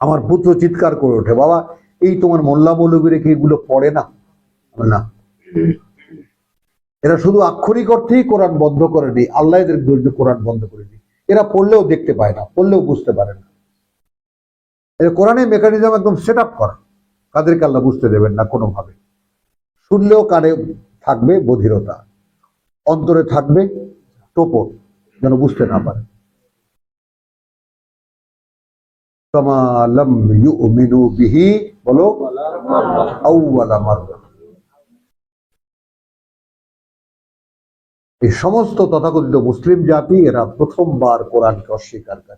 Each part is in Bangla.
আমার পুত্র চিৎকার করে ওঠে, বাবা, এই তোমার মোল্লা মৌলবীরে কি এগুলো পড়ে না? না। এরা শুধু আক্ষরিক অর্থেই কোরআন বন্ধ করেনি আল্লাহ এদের বিরুদ্ধে কোরআন বন্ধ করে করেনি এরা পড়লেও দেখতে পায় না, পড়লেও বুঝতে পারে না। এর কোরআনের মেকানিজম একদম সেট আপ করা, কাদেরকে আল্লাহ বুঝতে দেবেন না কোনোভাবে। শুনলেও কানে থাকবে বধিরতা, অন্তরে থাকবে টোপর, যেন বুঝতে না পারে। এই সমস্ত তথাকথিত মুসলিম জাতি এরা প্রথমবার কোরআনকে অস্বীকার করে।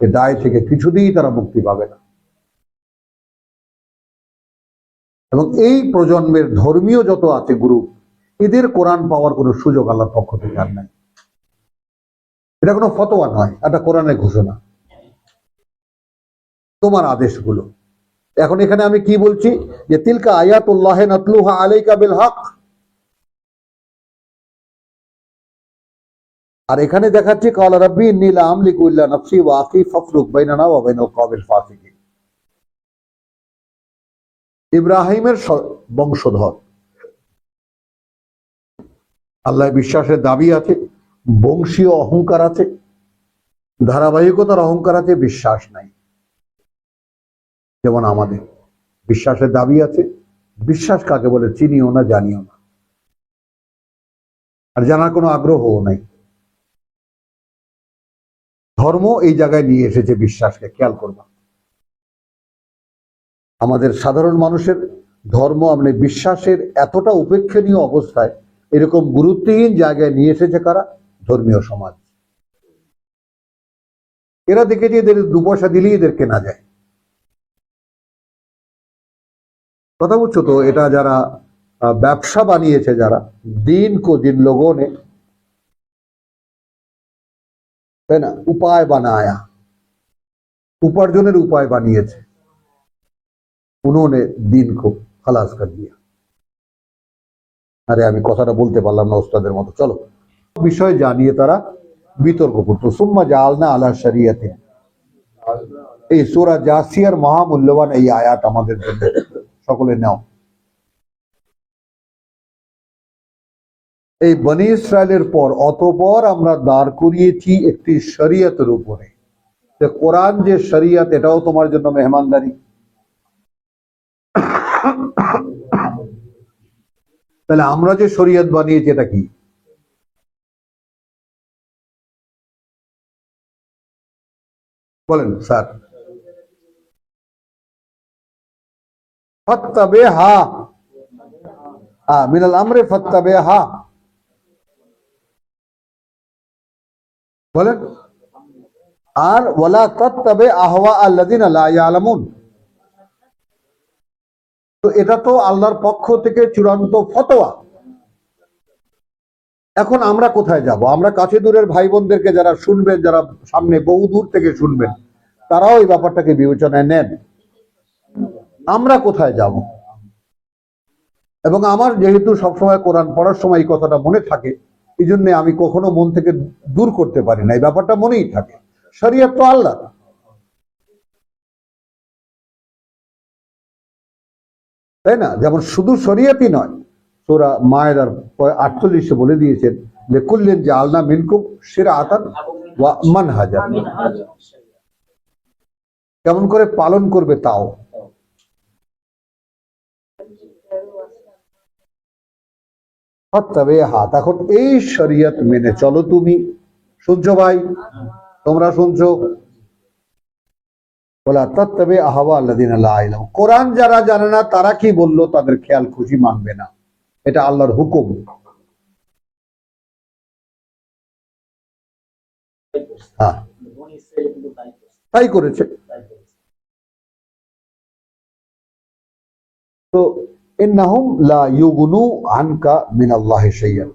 এ দায় থেকে কিছুতেই তারা মুক্তি পাবে না। এবং এই প্রজন্মের ধর্মীয় যত আছে গ্রুপ এদের কোরআন পাওয়ার কোনো সুযোগ আল্লাহর পক্ষ থেকে আর নাই। এটা কোনো ফতোয়া নয়, এটা কোরআনের ঘোষণা। তোমার আদেশগুলো। এখন এখানে আমি কি বলছি? যে তিলকা আয়াতুল্লাহ নাতলুহা আলাইকা বিল হক। আর এখানে দেখাচ্ছি, কালা রাব্বি নীলা আমলিকু ইল্লা নাফসি ওয়া আখি ফাফরুক বাইনানা ওয়া বাইনাল কওমিল ফাসিকিন। ইব্রাহিমের বংশধর। আল্লাহ বিশ্বাসের দাবি আছে, বংশীয় অহংকার আছে, ধারাবাহিকতার অহংকার আছে, বিশ্বাস নাই। যেমন আমাদের। বিশ্বাসের দাবি আছে। বিশ্বাস কাকে বলে চিনিও না, জানিও না। আর জানার কোনো আগ্রহও নাই। ধর্ম এই জায়গায় নিয়ে এসেছে বিশ্বাসকে, খেয়াল করবা। আমাদের সাধারণ মানুষের ধর্ম আপনি বিশ্বাসের এতটা উপেক্ষণীয় অবস্থায় এরকম গুরুত্বহীন জায়গায় নিয়ে এসেছে কারা? ধর্মীয় সমাজ। এরা দেখেছে এদের দু পয়সা দিলেই এদের কেনা যায়। কথা বলছো তো, এটা যারা ব্যবসা বানিয়েছে যারা, দিন কো দিন লোগোনে তাই না? উপায় বানায়া। উপার্জনের উপায় বানিয়েছে। উনোনে দিন কো খালাস কর দিয়া। আরে, আমি কথাটা বলতে পারলাম না ওস্তাদের মতো। চলো। বিষয় জানিয়ে তারা বিতর্ক করতো। সুম্মা জালনা আলা শরিয়াতে এই সোরা জাসিয়ার মহামূল্যবান এই আয়াত আমাদের জন্য। সকলে নাও। এই বনি ইসরায়েলের পর, অতপর আমরা দাঁড় করিয়েছি একটি শরিয়তের উপরে। কোরআন যে শরিয়ত, এটাও তোমার জন্য মেহমানদারি। তাহলে আমরা যে শরিয়ত বানিয়েছি, এটা কি? বলেন, স্যার। বলেন আর তত্তাবে আহওয়া ইয়ালামুন। তো এটা তো আল্লাহর পক্ষ থেকে চূড়ান্ত ফতোয়া। এখন আমরা কোথায় যাব? আমরা কাছে দূরের ভাই বোনদেরকে যারা শুনবেন, যারা সামনে বহু দূর থেকে শুনবেন, তারাও এই ব্যাপারটাকে বিবেচনায় নেন। আমরা কোথায় যাব? এবং আমার যেহেতু সবসময় কোরআন পড়ার সময় এই কথাটা মনে থাকে এই জন্য আমি কখনো মন থেকে দূর করতে পারি না। এই ব্যাপারটা মনেই থাকে। শরীয়ত তো আল্লাহ। তাই না? যেমন শুধু শরীয়তই নয় তোরা মায়ের আটচল্লিশে বলে দিয়েছেন যে কুল্লেন যে আলনা মিনকুম সেরা আতান ওয়া মান হাজার কেমন করে পালন করবে তাও? হাত এখন এই শরীয়ত মেনে চলো তুমি। শুনছো ভাই? তোমরা শুনছো? বলা কোরআন যারা জানে না, তারা কি বলল? তাদের খেয়াল খুশি মানবে না। এটা আল্লাহর হুকুম। হ্যাঁ। তাই করেছে। তো ইন্নাহুম লা ইউগনু আনকা মিন আল্লাহ শাইয়ান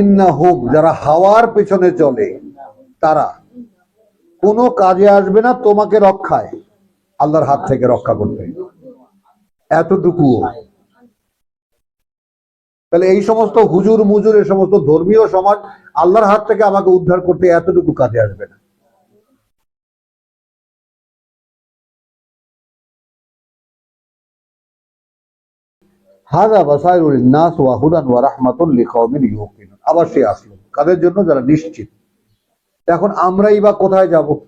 ইন্নাহুম যারা হাওয়ার পেছনে চলে, তারা কোনো কাজে আসবে না তোমাকে রক্ষায়, আল্লাহর হাত থেকে রক্ষা করবে এতটুকুও। তাহলে এই সমস্ত হুজুর মুজুর এই সমস্ত ধর্মীয় সমাজ আল্লাহর হাত থেকে আমাকে উদ্ধার করতে এতটুকু কাজে আসবে না। হাদা বাসাইরুল নাস ওয়া হুদান ওয়া রাহমাতুল লিকাওমিন ইউকিনুন। আবার সে আসলো। কাদের জন্য? যারা নিশ্চিত। এখন আমরাই বা কোথায় যাব?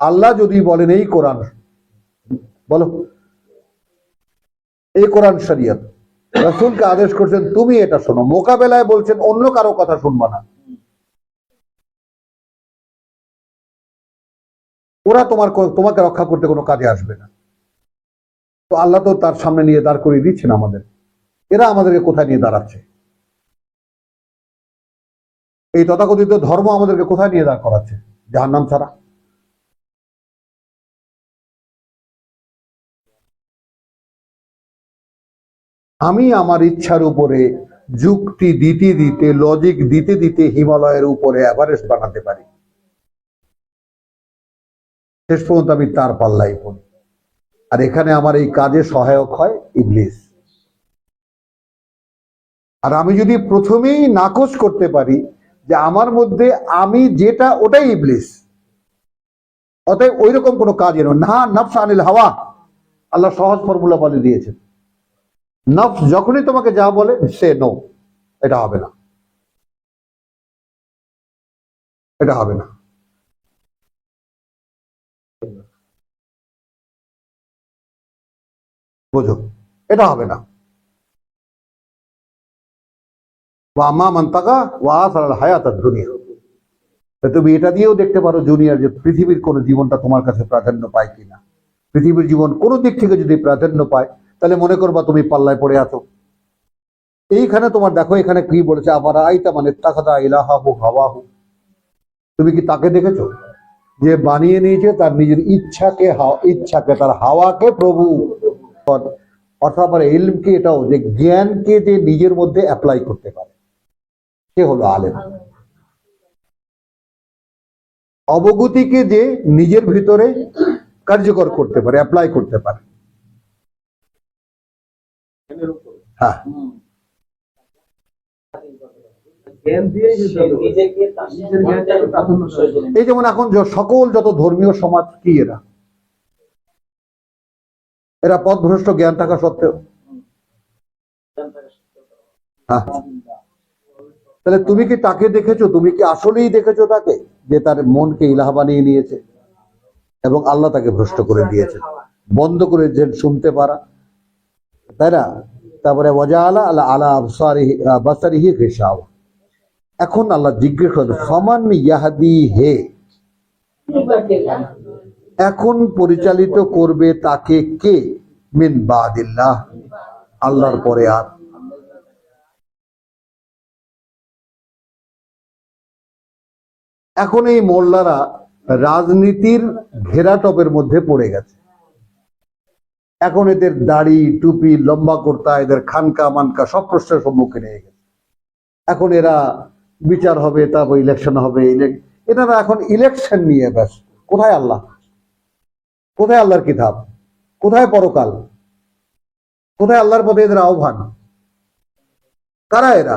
আল্লাহ যদি বলেন এই কোরআন, বলো। এই কোরআন শরিয়ত। রাসূলকে আদেশ করছেন, তুমি এটা শোনো। মোকাবেলায় বলছেন, অন্য কারও কথা শুনবা না। ওরা তোমার তোমাকে রক্ষা করতে কোনো কাজে আসবে না। তো আল্লাহ তো তার সামনে নিয়ে দাঁড় করিয়ে দিচ্ছেন আমাদের। এরা আমাদেরকে কোথায় নিয়ে দাঁড়াচ্ছে? এই তথাকথিত ধর্ম আমাদেরকে কোথায় নিয়ে দাঁড় করাচ্ছে? যার নাম ছাড়া। আমি আমার ইচ্ছার উপরে যুক্তি দিতে দিতে লজিক দিতে দিতে হিমালয়ের উপরে এভারেস্ট বানাতে পারি। শেষ পর্যন্ত আমি তার পাল্লাই পড়ি। আর এখানে আমার এই কাজে সহায়ক হয় ইবলিস। আর আমি যদি প্রথমেই নাকচ করতে পারি যে আমার মধ্যে আমি যেটা, ওটাই ইবলিস। অতএব ওই রকম কোনো কাজ এনো না। নফস আনিল হাওয়া। আল্লাহ সহজ ফর্মুলা বলে দিয়েছেন। নফস যখনই তোমাকে যা বলে, সে নো। এটা হবে না। এটা হবে না। বোঝো। এটা হবে না। দুনিয়া তুমি এটা দিয়েও দেখতে পারো জুনিয়র যে পৃথিবীর কোন জীবনটা তোমার কাছে প্রাধান্য পায় কিনা। পৃথিবীর জীবন কোনো দিক থেকে যদি প্রাধান্য পায়, তাহলে মনে করবা তুমি পাল্লায় পড়ে আছো। এইখানে তোমার দেখো, এখানে কি বলেছে আবার আইতা মানে তাকাদা ইলাহাহু হাওয়াহু। তুমি কি তাকে দেখেছ? যে বানিয়ে নিয়েছে তার নিজের ইচ্ছাকে ইচ্ছাকে, তার হাওয়াকে প্রভু। অর্থাৎ আবার ইলমকে এটাও যে জ্ঞানকে যে নিজের মধ্যে অ্যাপ্লাই করতে পারে। সে হলো আলেম। অবগতিকে যে নিজের ভিতরে কার্যকর করতে পারে অ্যাপ্লাই করতে পারে। হ্যাঁ। এই যেমন এখন সকল যত ধর্মীয় সমাজ কি এরা? এরা পথভ্রষ্ট জ্ঞান থাকা সত্ত্বেও। হ্যাঁ। তাহলে তুমি কি তাকে দেখেছ? তুমি কি আসলেই দেখেছ তাকে? যে তার মনকে ইলাহা বানিয়ে নিয়েছে এবং আল্লাহ তাকে ভ্রষ্ট করে দিয়েছে। বন্ধ করে যে শুনতে পারা। তাই না? তারপরে ওয়াজা আলা আলা আলা আবসারিহি বাসারিহি এখন আল্লাহ জিজ্ঞেস করে ফমান ইয়াহাদি হে? এখন পরিচালিত করবে তাকে কে? মিন বাদিল্লাহ। আল্লাহর পরে আর। এখন এই মোল্লারা রাজনীতির ঘেরাটপের মধ্যে পড়ে গেছে। এখন এদের দাড়ি, টুপি, লম্বা কর্তা, এদের খানকা, মানকা সব প্রশ্নের সম্মুখীন হয়ে গেছে। এখন এরা বিচার হবে, তারপর ইলেকশন হবে এনারা এখন ইলেকশন নিয়ে ব্যস্ত। কোথায় আল্লাহ? কোথায় আল্লাহর কিতাব? কোথায় পরকাল? কোথায় আল্লাহর পথে এদের আহ্বান? কারা এরা?